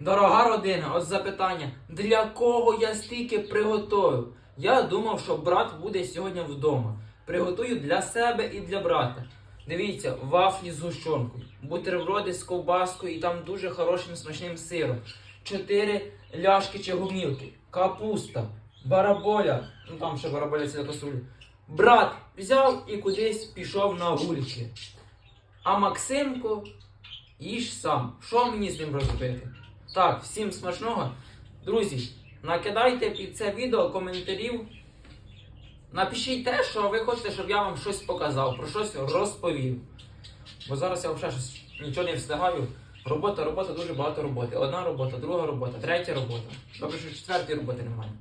Дорога родина, от запитання, для кого я стільки приготую? Я думав, що брат буде сьогодні вдома. Приготую для себе і для брата. Дивіться, вафлі з гущонкою, бутерброди з ковбаскою і там дуже хорошим смачним сиром. Чотири ляшки чи гумілки, капуста, бараболя, ну там ще бараболя це косулі. Брат взяв і кудись пішов на вулиці. А Максимко їж сам. Що мені з ним розробити? Так, всім смачного. Друзі, накидайте під це відео коментарів. Напишіть те, що ви хочете, щоб я вам щось показав, про щось розповів. Бо зараз я взагалі щось нічого не встигаю. Робота, робота, дуже багато роботи. Одна робота, друга робота, третя робота. Добре, що четвертої роботи немає.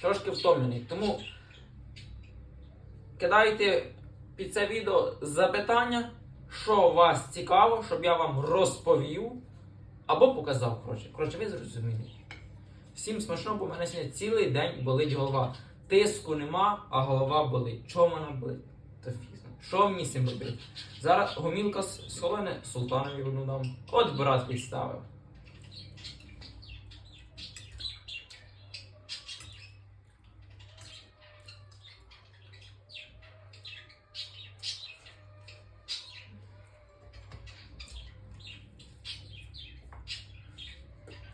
Трошки втомлений. Тому кидайте під це відео запитання, що вас цікаво, щоб я вам розповів або показав. Коротше, коротше ви зрозуміли. Всім смачно, бо в мене сьогодні цілий день болить голова. Тиску нема, а голова болить. Чому вона болить? То фізно. Що мені з цим робити? Зараз гомілка солоне султанові одну дам. От брат підставив.